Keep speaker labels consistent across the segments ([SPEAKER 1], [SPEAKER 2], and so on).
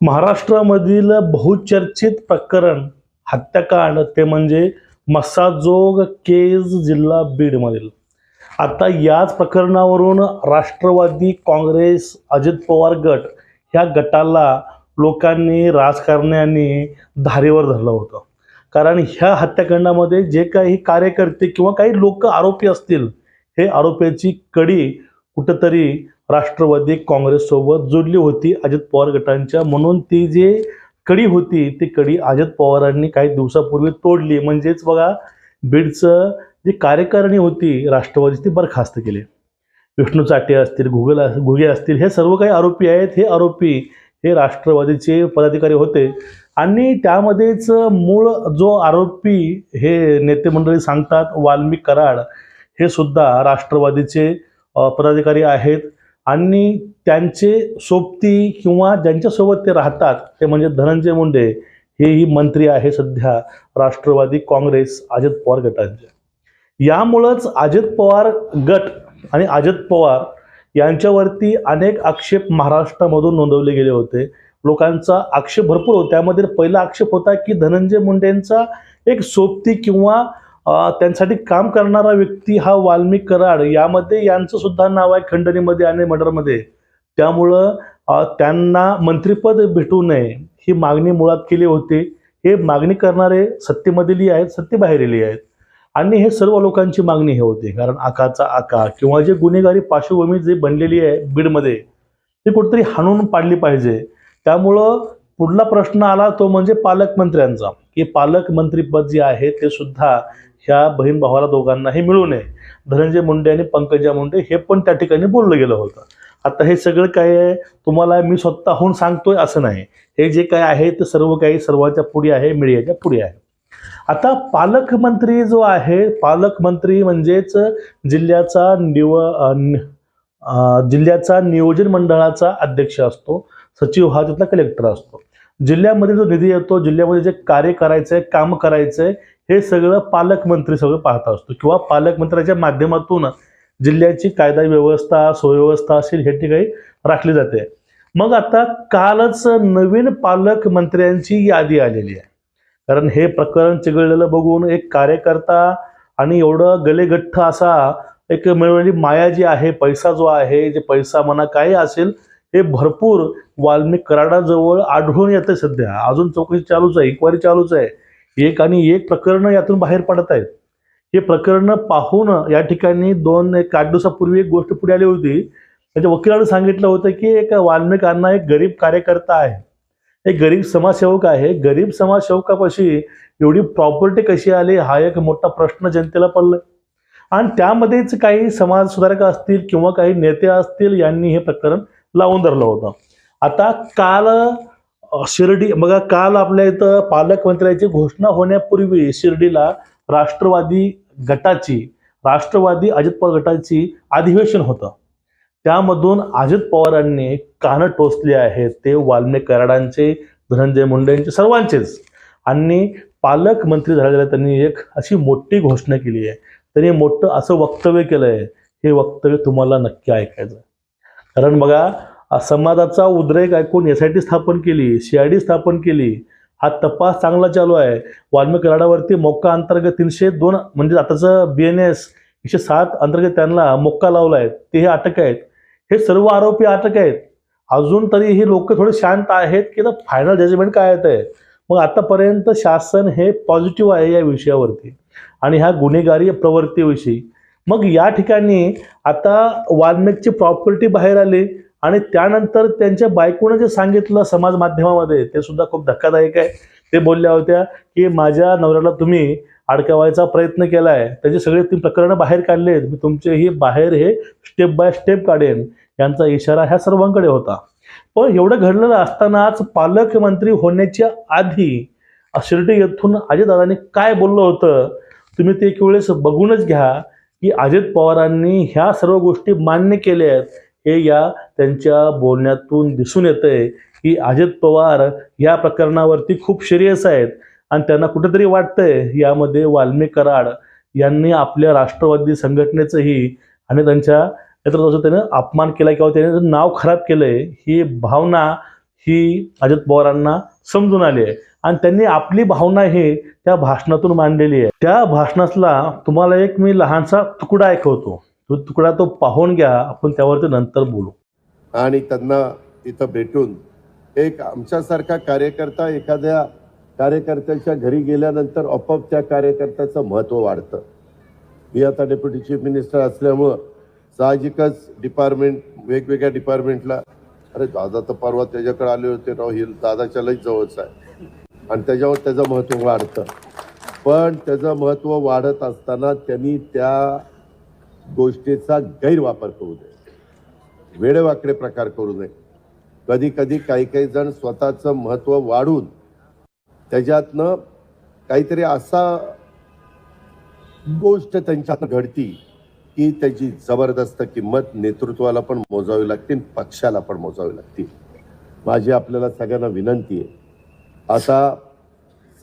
[SPEAKER 1] महाराष्ट्रामधील बहुचर्चित प्रकरण हत्याकांड ते म्हणजे मसाजोग केज जिल्हा बीडमधील. आता याच प्रकरणावरून राष्ट्रवादी काँग्रेस अजित पवार गट ह्या गटाला लोकांनी राजकारण्यांनी धारेवर धरलं होतं. कारण ह्या हत्याकांडामध्ये जे काही कार्यकर्ते किंवा काही लोक आरोपी असतील हे आरोपीची कडी कुठंतरी राष्ट्रवादी काँग्रेससोबत जोडली होती अजित पवार गटांच्या. म्हणून ती जे कडी होती ती कडी अजित पवारांनी काही दिवसापूर्वी तोडली. म्हणजेच बघा बीडचं जी कार्यकारिणी होती राष्ट्रवादीची ती बरखास्त केली. विष्णू चाटे असतील घुगल घुगे असतील हे सर्व काही आरोपी आहेत. हे आरोपी हे राष्ट्रवादीचे पदाधिकारी होते. आणि त्यामध्येच मूळ जो आरोपी हे नेते मंडळी सांगतात वाल्मिक कराड हे सुद्धा राष्ट्रवादीचे पदाधिकारी आहेत. आणि त्यांचे सोबती किंवा ज्यांच्यासोबत ते राहतात ते म्हणजे धनंजय मुंडे हेही मंत्री आहे सध्या राष्ट्रवादी काँग्रेस अजित पवार गटांचे. यामुळंच अजित पवार गट आणि अजित पवार यांच्यावरती अनेक आक्षेप महाराष्ट्रामधून नोंदवले गेले होते. लोकांचा आक्षेप भरपूर होता. त्यामध्ये पहिला आक्षेप होता की धनंजय मुंडेंचा एक सोबती किंवा त्यांसाठी काम करणारा व्यक्ती हा वाल्मिक कराड. यामध्ये यांचं सुद्धा नाव आहे खंडणीमध्ये आणि मर्डरमध्ये त्यामुळं त्यांना मंत्रिपद भेटू नये ही मागणी मुळात केली होती. हे मागणी करणारे सत्तेमधली आहेत सत्तेबाहेरीली आहेत. आणि हे सर्व लोकांची मागणी हे होती. कारण आकाचा आका किंवा जे गुन्हेगारी पार्श्वभूमी जी बनलेली आहे बीडमध्ये ती कुठेतरी हाणून पाडली पाहिजे. त्यामुळं पुढला प्रश्न आला तो म्हणजे पालकमंत्र्यांचा. की पालकमंत्रीपद जे आहे ते सुद्धा ह्या बहीण भावाला दोघांनाही मिळू नये. धनंजय मुंडे आणि पंकजा मुंडे हे पण त्या ठिकाणी बोललं गेलं होतं. आता हे सगळं काय आहे? तुम्हाला मी स्वतःहून सांगतोय असं नाही. हे जे काय आहे ते सर्व काही सर्वांच्या पुढे आहे मीडियाच्या पुढे आहे. आता पालकमंत्री जो आहे पालकमंत्री म्हणजेच जिल्ह्याचा निव जिल्ह्याचा नियोजन मंडळाचा अध्यक्ष असतो सचिव हा तिथला कलेक्टर असतो. जिल्ह्यामध्ये जो निधी येतो जिल्ह्यामध्ये जे कार्य करायचं आहे काम करायचं आहे हे सगळं पालकमंत्री सगळं पाहत असतो किंवा पालकमंत्र्याच्या माध्यमातून जिल्ह्याची कायदा व्यवस्था सुव्यवस्था असेल हे ठिकाणी राखली जाते. मग आता कालच नवीन पालकमंत्र्यांची यादी आलेली आहे. कारण हे प्रकरण चिघळलेलं बघून एक कार्यकर्ता आणि एवढं गलेगठ्ठ असा एक मिळवलेली माया जी आहे पैसा जो आहे जे पैसा म्हणा काही असेल हे भरपूर वाल्मिक कराडाजवळ आढळून येते सध्या. अजून चौकशी चालूच आहे इक्वारी चालूच आहे. एक आणि एक प्रकरणं यातून बाहेर पडत आहेत. हे प्रकरणं पाहून या ठिकाणी दोन एक आठ दिवसापूर्वी एक गोष्ट पुढे आली होती. त्याच्या वकिलानं सांगितलं होतं की एक वाल्मिकांना एक गरीब कार्यकर्ता आहे. एक गरीब समाजसेवक आहे. गरीब समाजसेवकापाशी एवढी प्रॉपर्टी कशी आली? हा एक मोठा प्रश्न जनतेला पडलाय आणि त्यामध्येच काही समाज सुधारक असतील किंवा काही नेते असतील यांनी हे प्रकरण लावून धरलं होतं. आता काल शिर्डी बघा काल आपल्या इथं पालकमंत्र्याची घोषणा होण्यापूर्वी शिर्डीला राष्ट्रवादी गटाची राष्ट्रवादी अजित पवार गटाची अधिवेशन होतं. त्यामधून अजित पवारांनी कानं टोचले आहेत ते वाल्मे कराडांचे धनंजय मुंडेंचे सर्वांचेच. आणि पालकमंत्री झालेल्या त्यांनी एक अशी मोठी घोषणा केली आहे. त्यांनी मोठं असं वक्तव्य केलं आहे हे वक्तव्य तुम्हाला नक्की ऐकायचं कारण बघा समाजाचा उद्रेक ऐकून एस आय टी स्थापन केली सी आय डी स्थापन केली. हा तपास चांगला चालू आहे. वाल्मिक कराडावरती मोक्का अंतर्गत तीनशे दोन म्हणजे आताचं बी एन एस एकशे सात अंतर्गत त्यांना मोक्का लावला आहे ते हे अटक आहेत. हे सर्व आरोपी अटक आहेत. अजून तरी ही लोक थोडे शांत आहेत की फायनल जजमेंट काय येत आहे मग आतापर्यंत शासन हे पॉझिटिव्ह आहे या विषयावरती. आणि ह्या गुन्हेगारी प्रवृत्तीविषयी. मग या ठिकाणी आता वाल्मिकची प्रॉपर्टी बाहेर आली. आणि त्यानंतर त्यांच्या बायकोनं जे सांगितलं समाज माध्यमामध्ये ते सुद्धा खूप धक्कादायक आहे. ते बोलल्या होत्या की माझ्या नवऱ्याला तुम्ही अडकवायचा प्रयत्न केला आहे त्याचे सगळे तीन प्रकरणं बाहेर काढले मी तुमचे ही बाहेर हे स्टेप बाय स्टेप काढेन. यांचा इशारा ह्या सर्वांकडे होता. पण एवढं घडलेलं असतानाच पालकमंत्री होण्याच्या आधी शिर्डी येथून अजितदादांनी काय बोललं होतं तुम्ही ते एक वेळेस बघूनच घ्या की अजित पवारांनी ह्या सर्व गोष्टी मान्य केल्या आहेत. हे या त्यांच्या बोलण्यातून दिसून येतंय की अजित पवार या प्रकरणावरती खूप सिरियस आहेत. आणि त्यांना कुठेतरी वाटतंय यामध्ये वाल्मी कराड यांनी आपल्या राष्ट्रवादी संघटनेचंही आणि त्यांच्या नेतृत्वाचं त्यानं अपमान केला किंवा त्याने नाव खराब केलंय ही भावना ही अजित पवारांना समजून आली आहे. आणि त्यांनी आपली भावना हे त्या भाषणातून मांडलेली आहे. त्या भाषणातला तुम्हाला एक मी लहानसा तुकडा ऐकवतो. तो तुकडा तो पाहून घ्या आपण त्यावरती नंतर बोलू.
[SPEAKER 2] आणि त्यांना इथं भेटून एक आमच्यासारखा कार्यकर्ता एखाद्या कार्यकर्त्याच्या घरी गेल्यानंतर आपोआप त्या कार्यकर्त्याचं महत्त्व वाढतं. मी आता डेप्युटी चीफ मिनिस्टर असल्यामुळं साहजिकच डिपार्टमेंट वेगवेगळ्या डिपार्टमेंटला अरे दादा तर परवा त्याच्याकडे आले होते राव ही दादाच्या लई जवळच आहे. आणि त्याच्यावर त्याचं महत्त्व वाढतं. पण त्याचं महत्त्व वाढत असताना त्यांनी त्या गोष्टीचा गैरवापर करू नये वेडेवाकडे प्रकार करू नये कधी कधी काही काही जण स्वतःचं महत्त्व वाढून त्याच्यातनं काहीतरी असा गोष्ट त्यांच्यात घडती की त्याची जबरदस्त किंमत नेतृत्वाला पण मोजावी लागते पक्षाला पण मोजावी लागते. माझी आपल्याला सगळ्यांना विनंती आहे. आता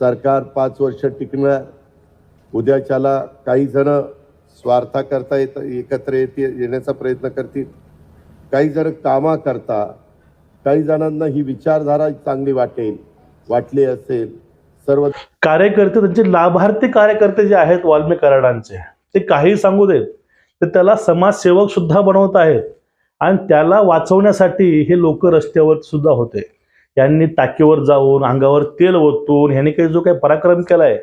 [SPEAKER 2] सरकार पाच वर्ष टिकणार. उद्याच्याला काही जण स्वार्थाकरता येत एकत्र येते येण्याचा प्रयत्न करतील. काही जण कामा करता काही जणांना ही विचारधारा चांगली वाटेल वाटली असेल सर्व
[SPEAKER 1] कार्यकर्ते त्यांचे लाभार्थी कार्यकर्ते जे आहेत वाल्मिक कराडांचे ते काही सांगू देत तर त्याला समाजसेवक सुद्धा बनवत आहेत. आणि त्याला वाचवण्यासाठी हे लोक रस्त्यावर सुद्धा होते. यांनी टाकीवर जाऊन अंगावर तेल ओतून ह्यांनी काही जो काही पराक्रम केलाय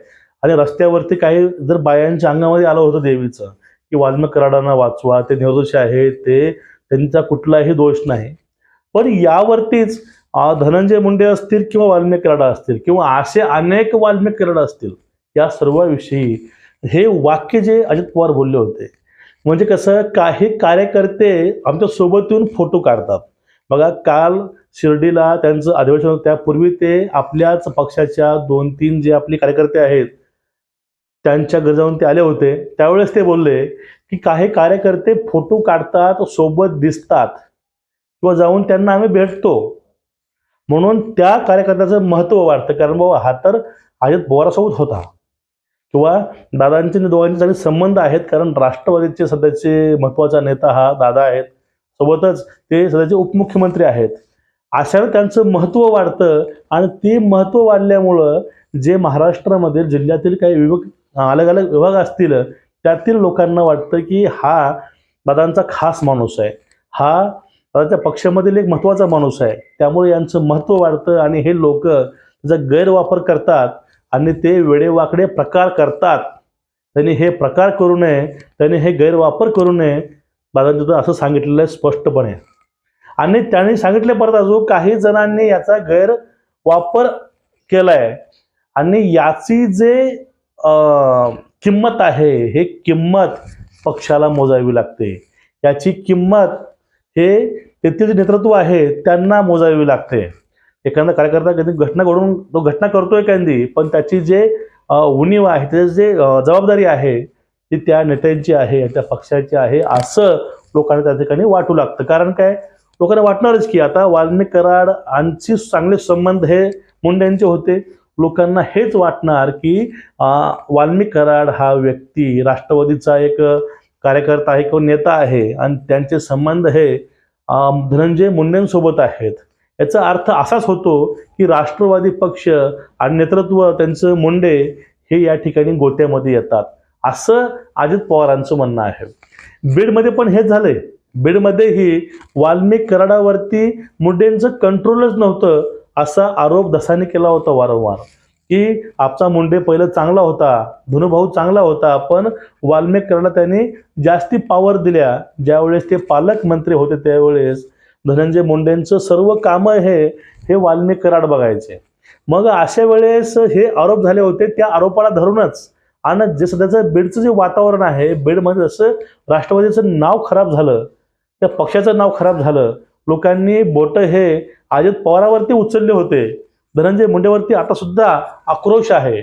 [SPEAKER 1] आणि रस्त्यावरती काही जर बायांच्या अंगामध्ये आलं होतं देवीचं की वाल्मिक कराडांना वाचवा ते निर्दोष आहे ते त्यांचा कुठलाही दोष नाही. पण यावरतीच धनंजय मुंडे असतील किंवा वाल्मिक कराडा असतील किंवा असे अनेक वाल्मिक कराडा असतील या सर्वाविषयी हे वाक्य जे अजित पवार बोलले होते म्हणजे कसं काही कार्यकर्ते आमच्यासोबत येऊन फोटो काढतात. बघा काल शिर्डीला त्यांचं अधिवेशन होतं त्यापूर्वी ते आपल्याच पक्षाच्या दोन तीन जे आपले कार्यकर्ते आहेत त्यांच्या गजावून ते आले होते. त्यावेळेस ते बोलले की काही कार्यकर्ते फोटो काढतात सोबत दिसतात किंवा जाऊन त्यांना आम्ही भेटतो. म्हणून त्या कार्यकर्त्याचं महत्त्व वाढतं. कारण बाबा हा तर अजित पवारासोबत होता. किंवा दादांचे आणि दोघांचे चांगले संबंध आहेत. कारण राष्ट्रवादीचे सध्याचे महत्त्वाचा नेता हा दादा आहेत. सोबतच ते सध्याचे उपमुख्यमंत्री आहेत. अशानं त्यांचं महत्त्व वाढतं. आणि ते महत्त्व वाढल्यामुळं जे महाराष्ट्रामध्ये जिल्ह्यातील काही विभक्त अलग अलग विभाग असतील त्यातील लोकांना वाटतं की हा दादांचा खास माणूस आहे. हा दादाच्या पक्षामधील एक महत्त्वाचा माणूस आहे. त्यामुळे यांचं महत्त्व वाढतं आणि हे लोक त्याचा गैरवापर करतात आणि ते वेडेवाकडे प्रकार करतात त्यांनी हे प्रकार करू नये त्यांनी हे गैरवापर करू नये दादांनी असं सांगितलेलं आहे स्पष्टपणे. आणि त्यांनी सांगितले परत अजून काही जणांनी याचा गैरवापर केलाय. आणि याची जे किंमत आहे हे किंमत पक्षाला मोजावी लागते. याची किंमत हे तेथील जे नेतृत्व आहे त्यांना मोजावी लागते. एखादा कार्यकर्ता कधी घटना घडून तो घटना करतोय कधी पण त्याची जे उणीव आहे त्याची जे जबाबदारी आहे ती त्या नेत्यांची आहे त्या पक्षाची आहे असं लोकांना त्या ठिकाणी वाटू लागतं. कारण काय? लोकांना वाटणारच की आता वाल्मिक कराड यांची चांगले संबंध हे मुंड्यांचे होते. लोकांना हेच वाटणार की वाल्मिक कराड हा व्यक्ती राष्ट्रवादीचा एक कार्यकर्ता आहे किंवा नेता आहे आणि त्यांचे संबंध हे धनंजय मुंडेंसोबत आहेत. याचा अर्थ असाच होतो की राष्ट्रवादी पक्ष आणि नेतृत्व त्यांचं मुंडे हे या ठिकाणी गोत्यामध्ये येतात. असं अजित पवारांचं म्हणणं आहे. बीडमध्ये पण हेच झालंय. बीडमध्येही वाल्मिक कराडावरती मुंडेंचं कंट्रोलच नव्हतं. असा आरोप दसाने केला होता वारंवार की आपचा मुंडे पहिलं चांगला होता धनुभाऊ चांगला होता पण वाल्मिक त्यांनी जास्ती पॉवर दिल्या. ज्यावेळेस ते पालकमंत्री होते त्यावेळेस धनंजय मुंडेंचं सर्व कामं हे हे वाल्मिक कराड बघायचे. मग अशा वेळेस हे आरोप झाले होते त्या आरोपाला धरूनच. आणि जे सध्याचं बीडचं जे वातावरण आहे बीडमध्ये जसं राष्ट्रवादीचं नाव खराब झालं त्या पक्षाचं नाव खराब झालं लोकांनी बोट हे अजित पवारावरती उचलले होते. धनंजय मुंडेवरती आता सुद्धा आक्रोश आहे.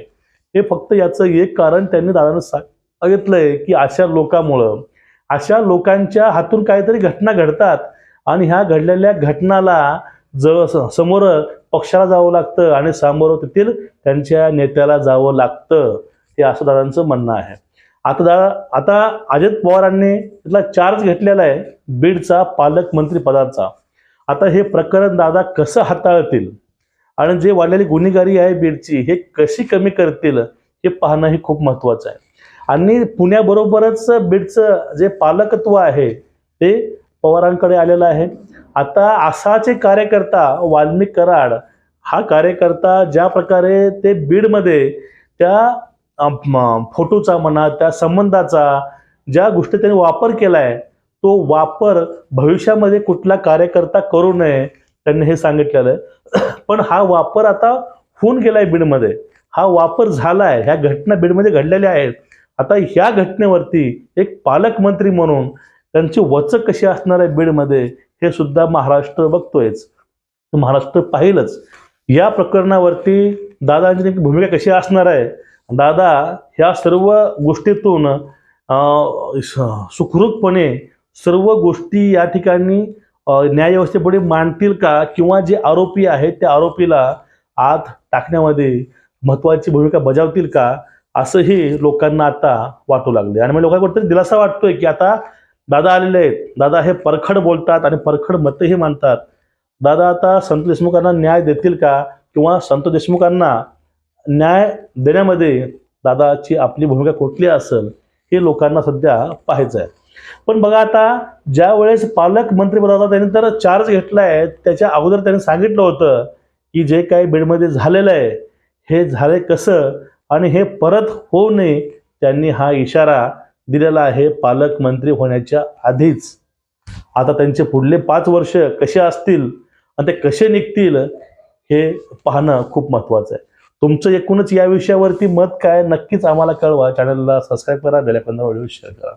[SPEAKER 1] हे फक्त याचं एक कारण त्यांनी दादानं सांगितलंय की अशा लोकांमुळं अशा लोकांच्या हातून काहीतरी घटना घडतात आणि ह्या घडलेल्या घटनाला जवळ समोर पक्षाला जावं लागतं आणि समोर तेथील त्यांच्या नेत्याला जावं लागतं हे असं दादांचं म्हणणं आहे. आता दादा आता अजित पवारांनी तिथला चार्ज घेतलेला आहे बीडचा पालकमंत्री पदाचा. आता हे प्रकरण दादा कसं हाताळतील? आणि जे वाढलेली गुन्हेगारी आहे बीडची हे कशी कमी करतील? हे पाहणं हे खूप महत्त्वाचं आहे. आणि पुण्याबरोबरच बीडचं जे पालकत्व आहे ते पवारांकडे आलेलं आहे. आता आसाचे कार्यकर्ता वाल्मिक कराड हा कार्यकर्ता ज्या प्रकारे ते बीडमध्ये त्या फोटोचा म्हणा त्या संबंधाचा ज्या गोष्टी त्यांनी वापर केला आहे तो वापर भविष्यामध्ये कुठला कार्यकर्ता करू नये त्यांनी हे सांगितलेलं आहे. पण हा वापर आता होऊन गेलाय बीडमध्ये. हा वापर झालाय ह्या घटना बीडमध्ये घडलेल्या आहेत. आता ह्या घटनेवरती एक पालकमंत्री म्हणून त्यांची वचक कशी असणार आहे बीडमध्ये हे सुद्धा महाराष्ट्र बघतोयच. महाराष्ट्र पाहिलंच. या प्रकरणावरती दादांची भूमिका कशी असणार आहे? दादा ह्या सर्व गोष्टीतून सुखरूपपणे सर्व गोष्टी या ठिकाणी न्यायव्यवस्थेपुढे मांडतील का? किंवा जे आरोपी आहेत त्या आरोपीला आत टाकण्यामध्ये महत्वाची भूमिका बजावतील का? असंही लोकांना आता वाटू लागले आणि मग लोकांना कुठेतरी दिलासा वाटतोय की आता दादा आलेले आहेत. दादा हे परखड बोलतात आणि परखड मतही मानतात. दादा आता संत देशमुखांना न्याय देतील का? किंवा संत देशमुखांना न्याय देण्यामध्ये दादाची आपली भूमिका कुठली असेल हे लोकांना सध्या पाहायचं आहे पण बघा आता ज्या वेळेस पालकमंत्रीपदाचा त्यांनी तर चार्ज घेतला आहे त्याच्या अगोदर त्यांनी सांगितलं होतं की जे काही बीडमध्ये झालेलं आहे हे झाले कसं आणि हे परत होऊ नये त्यांनी हा इशारा दिलेला आहे पालकमंत्री होण्याच्या आधीच. आता त्यांचे पुढले पाच वर्ष कसे असतील आणि ते कसे निघतील हे पाहणं खूप महत्त्वाचं आहे. तुमचं एकूणच या विषयावरती मत काय नक्कीच आम्हाला कळवा. चॅनलला सबस्क्राईब करा बेल व्हिडिओ शेअर करा.